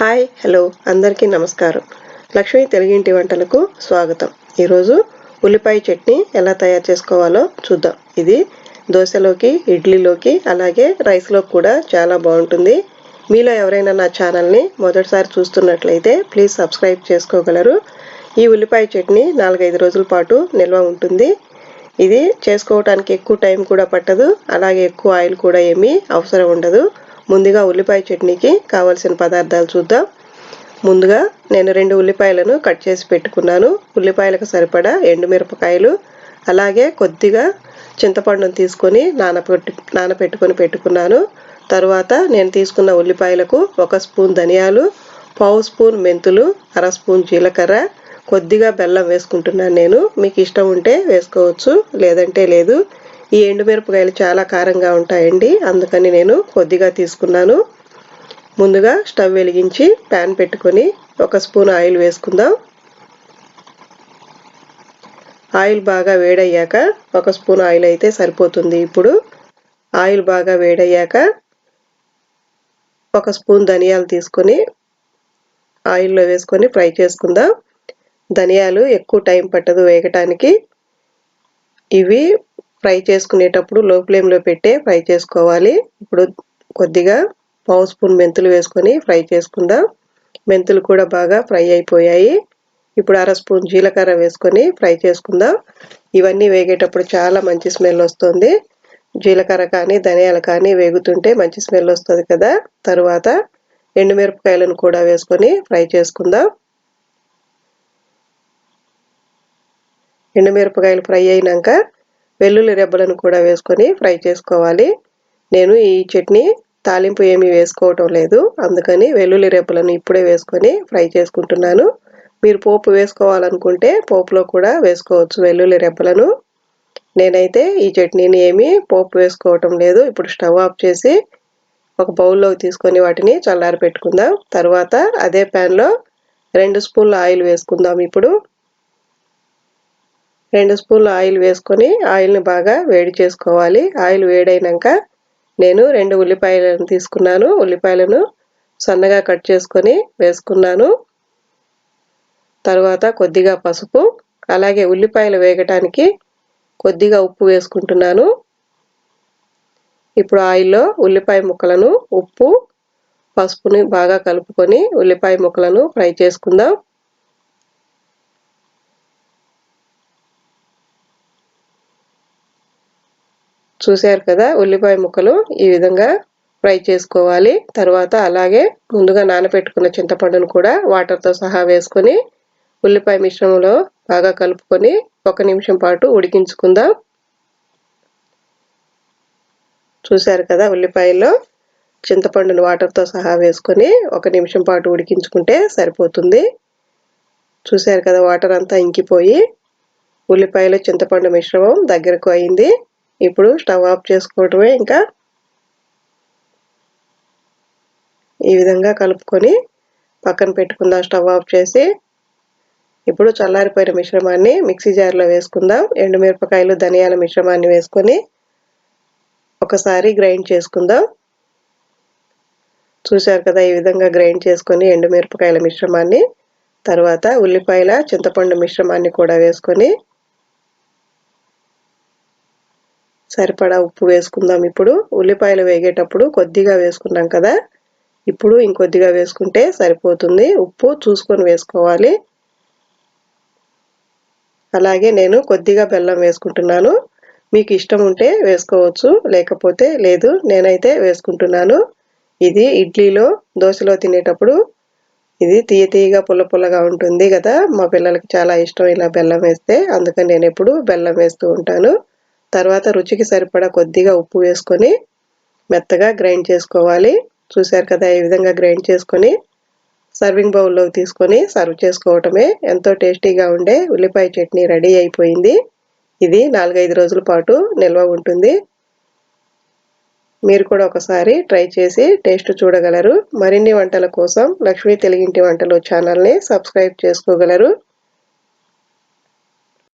Hi hello అందరికీ నమస్కారం. లక్ష్మి తెలుగింటి వంటలకు స్వాగతం. ఈరోజు ఉల్లిపాయ చట్నీ ఎలా తయారు చేసుకోవాలో చూద్దాం. ఇది దోశలోకి ఇడ్లీలోకి అలాగే రైస్లో కూడా చాలా బాగుంటుంది. మీలో ఎవరైనా నా ఛానల్ని మొదటిసారి చూస్తున్నట్లయితే ప్లీజ్ సబ్స్క్రైబ్ చేసుకోగలరు. ఈ ఉల్లిపాయ చట్నీ నాలుగైదు రోజుల పాటు నిల్వ ఉంటుంది. ఇది చేసుకోవటానికి ఎక్కువ టైం కూడా పట్టదు. అలాగే ఎక్కువ ఆయిల్ కూడా ఏమీ అవసరం ఉండదు. ముందుగా ఉల్లిపాయ చట్నీకి కావలసిన పదార్థాలు చూద్దాం. ముందుగా నేను రెండు ఉల్లిపాయలను కట్ చేసి పెట్టుకున్నాను. ఉల్లిపాయలకు సరిపడా ఎండుమిరపకాయలు అలాగే కొద్దిగా చింతపండును తీసుకొని నానపెట్టి నానపెట్టుకొని పెట్టుకున్నాను. తర్వాత నేను తీసుకున్న ఉల్లిపాయలకు ఒక స్పూన్ ధనియాలు పావు స్పూన్ మెంతులు అర స్పూన్ జీలకర్ర కొద్దిగా బెల్లం వేసుకుంటున్నాను నేను. మీకు ఇష్టం ఉంటే వేసుకోవచ్చు లేదంటే లేదు. ఈ ఎండుమిరపకాయలు చాలా కారంగా ఉంటాయండి. అందుకని నేను కొద్దిగా తీసుకున్నాను. ముందుగా స్టవ్ వెలిగించి ప్యాన్ పెట్టుకొని ఒక స్పూన్ ఆయిల్ వేసుకుందాం. ఆయిల్ బాగా వేడయ్యాక ఒక స్పూన్ ఆయిల్ అయితే సరిపోతుంది ఇప్పుడు. ఆయిల్ బాగా వేడయ్యాక ఒక స్పూన్ ధనియాలు తీసుకొని ఆయిల్లో వేసుకొని ఫ్రై చేసుకుందాం. ధనియాలు ఎక్కువ టైం పట్టదు వేగటానికి. ఇవి ఫ్రై చేసుకునేటప్పుడు లో ఫ్లేమ్లో పెట్టే ఫ్రై చేసుకోవాలి. ఇప్పుడు కొద్దిగా పావు స్పూన్ మెంతులు వేసుకొని ఫ్రై చేసుకుందాం. మెంతులు కూడా బాగా ఫ్రై అయిపోయాయి. ఇప్పుడు అర స్పూన్ జీలకర్ర వేసుకొని ఫ్రై చేసుకుందాం. ఇవన్నీ వేగేటప్పుడు చాలా మంచి స్మెల్ వస్తుంది. జీలకర్ర కానీ ధనియాలు కానీ వేగుతుంటే మంచి స్మెల్ వస్తుంది కదా. తరువాత ఎండుమిరపకాయలను కూడా వేసుకొని ఫ్రై చేసుకుందాం. ఎండుమిరపకాయలు ఫ్రై అయినాక వెల్లుల్లి రెబ్బలను కూడా వేసుకొని ఫ్రై చేసుకోవాలి. నేను ఈ చట్నీ తాలింపు ఏమీ వేసుకోవటం లేదు. అందుకని వెల్లుల్లి రెబ్బలను ఇప్పుడే వేసుకొని ఫ్రై చేసుకుంటున్నాను. మీరు పోపు వేసుకోవాలనుకుంటే పోపులో కూడా వేసుకోవచ్చు వెల్లుల్లి రెబ్బలను. నేనైతే ఈ చట్నీని ఏమీ పోపు వేసుకోవటం లేదు. ఇప్పుడు స్టవ్ ఆఫ్ చేసి ఒక బౌల్లోకి తీసుకొని వాటిని చల్లారి పెట్టుకుందాం తర్వాత అదే ప్యాన్లో రెండు స్పూన్ల ఆయిల్ వేసుకుందాం ఇప్పుడు. రెండు స్పూన్లు ఆయిల్ వేసుకొని ఆయిల్ని బాగా వేడి చేసుకోవాలి. ఆయిల్ వేడైనాక నేను రెండు ఉల్లిపాయలను తీసుకున్నాను. ఉల్లిపాయలను సన్నగా కట్ చేసుకొని వేసుకున్నాను. తర్వాత కొద్దిగా పసుపు అలాగే ఉల్లిపాయలు వేగటానికి కొద్దిగా ఉప్పు వేసుకుంటున్నాను. ఇప్పుడు ఆయిల్లో ఉల్లిపాయ ముక్కలను ఉప్పు పసుపుని బాగా కలుపుకొని ఉల్లిపాయ ముక్కలను ఫ్రై చేసుకుందాం. చూశారు కదా ఉల్లిపాయ ముక్కలు ఈ విధంగా ఫ్రై చేసుకోవాలి. తర్వాత అలాగే ముందుగా నానబెట్టుకున్న చింతపండును కూడా వాటర్తో సహా వేసుకొని ఉల్లిపాయ మిశ్రమంలో బాగా కలుపుకొని ఒక నిమిషం పాటు ఉడికించుకుందాం. చూశారు కదా ఉల్లిపాయల్లో చింతపండును వాటర్తో సహా వేసుకొని ఒక నిమిషం పాటు ఉడికించుకుంటే సరిపోతుంది. చూశారు కదా వాటర్ అంతా ఇంకిపోయి ఉల్లిపాయలు చింతపండు మిశ్రమం దగ్గరకు అయింది. ఇప్పుడు స్టవ్ ఆఫ్ చేసుకోవటమే ఇంకా ఈ విధంగా కలుపుకొని పక్కన పెట్టుకుందాం స్టవ్ ఆఫ్ చేసి. ఇప్పుడు చల్లారిపోయిన మిశ్రమాన్ని మిక్సీ జార్లో వేసుకుందాం. ఎండుమిరపకాయలు ధనియాల మిశ్రమాన్ని వేసుకొని ఒకసారి గ్రైండ్ చేసుకుందాం. చూశారు కదా ఈ విధంగా గ్రైండ్ చేసుకొని ఎండుమిరపకాయల మిశ్రమాన్ని తర్వాత ఉల్లిపాయల చింతపండు మిశ్రమాన్ని కూడా వేసుకొని సరిపడా ఉప్పు వేసుకుందాం ఇప్పుడు. ఉల్లిపాయలు వేగేటప్పుడు కొద్దిగా వేసుకున్నాం కదా. ఇప్పుడు ఇంకొద్దిగా వేసుకుంటే సరిపోతుంది. ఉప్పు చూసుకొని వేసుకోవాలి. అలాగే నేను కొద్దిగా బెల్లం వేసుకుంటున్నాను. మీకు ఇష్టం ఉంటే వేసుకోవచ్చు లేకపోతే లేదు. నేనైతే వేసుకుంటున్నాను. ఇది ఇడ్లీలో దోశలో తినేటప్పుడు ఇది తీయ తీయగా పుల్ల పుల్లగా ఉంటుంది కదా. మా పిల్లలకి చాలా ఇష్టం ఇలా బెల్లం వేస్తే. అందుకని నేను ఎప్పుడు బెల్లం వేస్తూ ఉంటాను. తర్వాత రుచికి సరిపడా కొద్దిగా ఉప్పు వేసుకొని మెత్తగా గ్రైండ్ చేసుకోవాలి. చూశారు కదా ఈ విధంగా గ్రైండ్ చేసుకొని సర్వింగ్ బౌల్లో తీసుకొని సర్వ్ చేసుకోవటమే ఎంతో టేస్టీగా ఉండే ఉల్లిపాయ చట్నీ రెడీ అయిపోయింది. ఇది నాలుగైదు రోజుల పాటు నిల్వ ఉంటుంది. మీరు కూడా ఒకసారి ట్రై చేసి టేస్ట్ చూడగలరు. మరిన్ని వంటల కోసం లక్ష్మీ తెలుగింటి వంటలు ఛానల్ని సబ్స్క్రైబ్ చేసుకోగలరు.